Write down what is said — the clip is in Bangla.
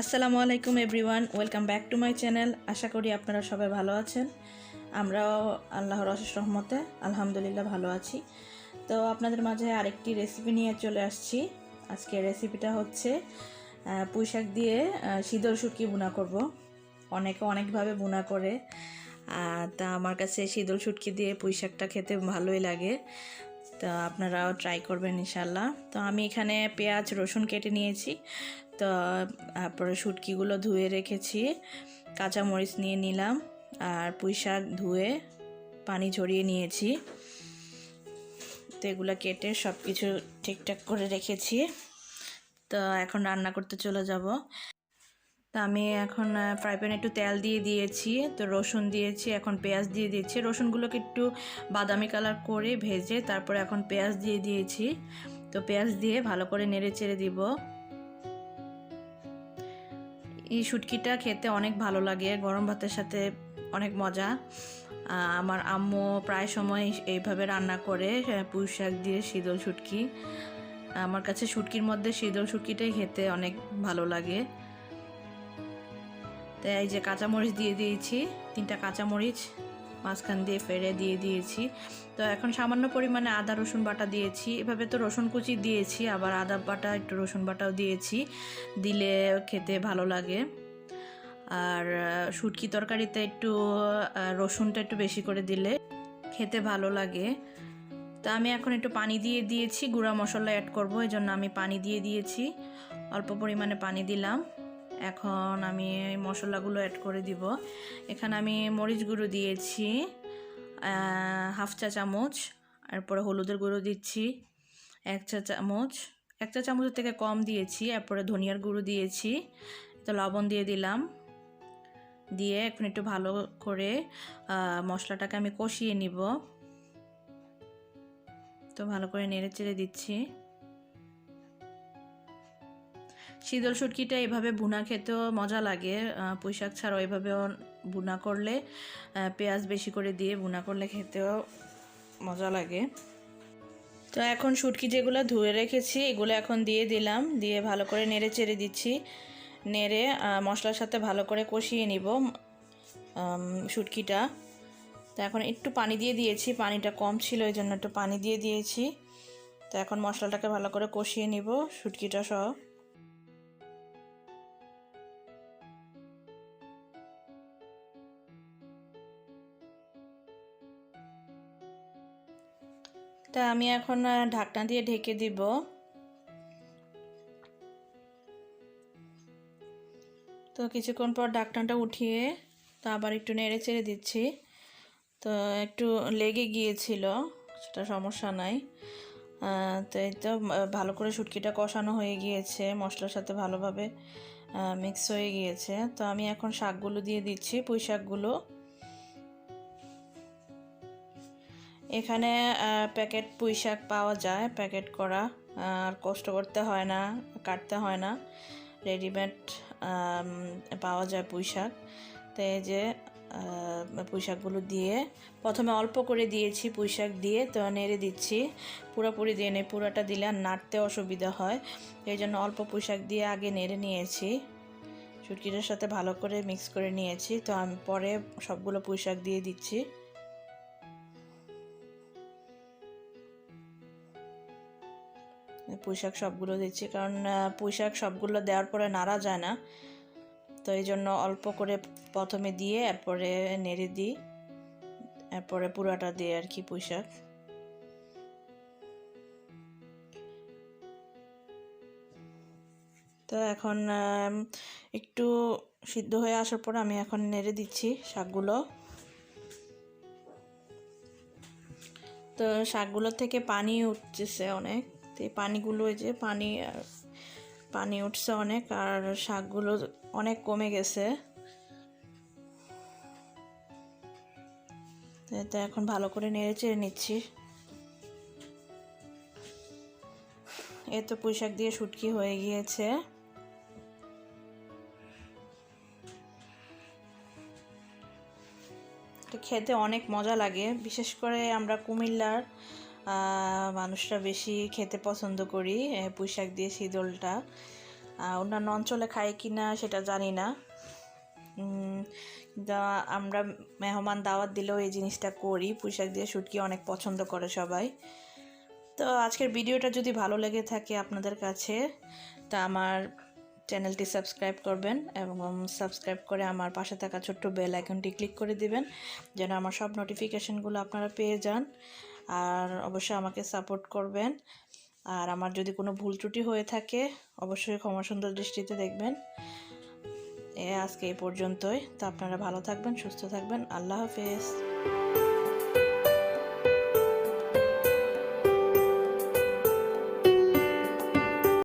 আসসালামু আলাইকুম everyone welcome back to my channel. আশা করি আপনারা সবাই ভালো আছেন। আমরাও আল্লাহর অশেষ রহমতে আলহামদুলিল্লাহ ভালো আছি। তো আপনাদের মাঝে আরেকটি রেসিপি নিয়ে চলে আসছি। আজকে রেসিপিটা হচ্ছে আহ, পুঁই শাক দিয়ে শীতল শুটকি বুনা করব। অনেকে অনেকভাবে বুনা করে তা আমার কাছে শীতল শুটকি দিয়ে পুঁই শাকটা খেতে ভালোই লাগে। তো আপনারাও ট্রাই করবেন ইনশাল্লাহ তো আমি এখানে পেঁয়াজ রসুন কেটে নিয়েছি। তো তারপরে শুটকিগুলো ধুয়ে রেখেছি, কাঁচামরিচ নিয়ে নিলাম আর পুঁই শাক ধুয়ে পানি ঝরিয়ে নিয়েছি। তো এগুলো কেটে সব কিছু ঠিকঠাক করে রেখেছি। তো এখন রান্না করতে চলে যাব। তা আমি এখন ফ্রাই প্যানে একটু তেল দিয়ে দিয়েছি, তো রসুন দিয়েছি, এখন পেঁয়াজ দিয়ে দিয়েছি। রসুনগুলোকে একটু বাদামি কালার করে ভেজে তারপরে এখন পেঁয়াজ দিয়ে দিয়েছি। তো পেঁয়াজ দিয়ে ভালো করে নেড়ে চেড়ে দিব। এই শুটকিটা খেতে অনেক ভালো লাগে, গরম ভাতের সাথে অনেক মজা। আমার আম্মু প্রায় সময় এইভাবে রান্না করে পুঁই শাক দিয়ে শীতল শুটকি। আমার কাছে শুটকির মধ্যে শীতল শুটকিটাই খেতে অনেক ভালো লাগে। তাই এই যে কাঁচামরিচ দিয়ে দিয়েছি, তিনটা কাঁচামরিচ। মাঝখান দিয়ে ফেড়ে দিয়ে দিয়েছি। তো এখন সামান্য পরিমাণে আদা, রসুন বাটা দিয়েছি। এভাবে তো রসুন কুচি দিয়েছি, আবার আদা বাটা, একটু রসুন বাটাও দিয়েছি। দিলে খেতে ভালো লাগে। আর শুটকি তরকারিতে একটু রসুনটা একটু বেশি করে দিলে খেতে ভালো লাগে। তা আমি এখন একটু পানি দিয়ে দিয়েছি, গুঁড়া মশলা অ্যাড করব এই জন্য আমি পানি দিয়ে দিয়েছি। অল্প পরিমাণে পানি দিলাম। এখন আমি মশলাগুলো অ্যাড করে দিব। এখানে আমি মরিচ গুঁড়ো দিয়েছি হাফ চা চামচ, এরপরে হলুদের গুঁড়ো দিচ্ছি, এক চা চামচ। এক চা চামচের থেকে কম দিয়েছি, এরপরে ধনিয়ার গুঁড়ো দিয়েছি তো লবণ দিয়ে দিলাম। দিয়ে এখন একটু ভালো করে মশলাটাকে আমি কষিয়ে নিব। তো ভালো করে নেড়ে চেড়ে দিচ্ছি। শীতল শুটকিটা এভাবে ভুনা খেতেও মজা লাগে। আহ, পুঁই শাক ছাড়াও এভাবেও ভুনা করলে পেঁয়াজ বেশি করে দিয়ে বুনা করলে খেতেও মজা লাগে। তো এখন শুটকি যেগুলো ধুয়ে রেখেছি এগুলো এখন দিয়ে দিলাম। দিয়ে ভালো করে নেড়ে চেড়ে দিচ্ছি। নেড়ে মশলার সাথে ভালো করে কষিয়ে নিব আম, শুটকিটা। তো এখন একটু পানি দিয়ে দিয়েছি পানিটা কম ছিল এই জন্য একটু পানি দিয়ে দিয়েছি। তো এখন মশলাটাকে ভালো করে কষিয়ে নিব শুটকিটা সহ। তা আমি এখন ঢাকনা দিয়ে ঢেকে দিব। তো কিছুক্ষণ পর ঢাকনাটা উঠিয়ে তো আবার একটু নেড়ে চেড়ে দিচ্ছি। তো একটু লেগে গিয়েছিল, সেটা সমস্যা নাই। তো এই তো ভালো করে শুটকিটা কষানো হয়ে গিয়েছে, মশলার সাথে ভালোভাবে মিক্স হয়ে গিয়েছে। তো আমি এখন শাকগুলো দিয়ে দিচ্ছি, পুঁই শাকগুলো। এখানে প্যাকেট পুঁই শাক পাওয়া যায়, প্যাকেট করা, আর কষ্ট করতে হয় না, কাটতে হয় না। রেডিমেড পাওয়া যায় পুঁই শাক তো এই যে পুঁই শাকগুলো দিয়ে, প্রথমে অল্প করে দিয়েছি পুঁই শাক দিয়ে, তো নেড়ে দিচ্ছি। পুরোপুরি দিয়ে নেই, পুরোটা দিলে আর নাড়তে অসুবিধা হয়। এই জন্য অল্প পুঁই শাক দিয়ে আগে নেড়ে নিয়েছি। চুটকিটার সাথে ভালো করে মিক্স করে নিয়েছি। তো আমি পরে সবগুলো পুঁই শাক দিয়ে দিচ্ছি। পুঁইশাক সবগুলো দিচ্ছি কারণ আহ, পুঁইশাক সবগুলো দেওয়ার পরে নাড়া যায় না। তো এই জন্য অল্প করে প্রথমে দিয়ে এরপরে নেড়ে দিই এরপরে পুরাটা দিয়ে আর কি পুঁইশাক তো এখন একটু সিদ্ধ হয়ে আসার পর আমি এখন নেড়ে দিচ্ছি শাকগুলো। তো শাকগুলো থেকে পানি উঠতেছে অনেক। তো এই পানিগুলো যে পানি পানি উঠছে অনেক আর শাকগুলো অনেক কমে গেছে। তো এখন ভালো করে নেড়ে চেড়ে নিচ্ছি। এই তো পুঁই শাক দিয়ে শুটকি হয়ে গিয়েছে। খেতে অনেক মজা লাগে, বিশেষ করে আমরা কুমিল্লার মানুষরা বেশি খেতে পছন্দ করি পুঁই শাক দিয়ে শীতলটা। অন্যান্য অঞ্চলে খায় কি না সেটা জানি না। আমরা মেহমান দাওয়াত দিলেও এই জিনিসটা করি, পুঁইশাক দিয়ে শুটকি অনেক পছন্দ করে সবাই। তো আজকের ভিডিওটা যদি ভালো লেগে থাকে আপনাদের কাছে, তা আমার চ্যানেলটি সাবস্ক্রাইব করবেন এবং সাবস্ক্রাইব করে আমার পাশে থাকা ছোট্ট বেল আইকনটি ক্লিক করে দিবেন, যেন আমার সব নোটিফিকেশনগুলো আপনারা পেয়ে যান। আর অবশ্যই আমাকে সাপোর্ট করবেন। আর আমার যদি কোনো ভুল ত্রুটি হয়ে থাকে, অবশ্যই ক্ষমা সুন্দর দৃষ্টিতে দেখবেন। এ আজকে এই পর্যন্তই। তা আপনারা ভালো থাকবেন, সুস্থ থাকবেন। আল্লাহ হাফেজ।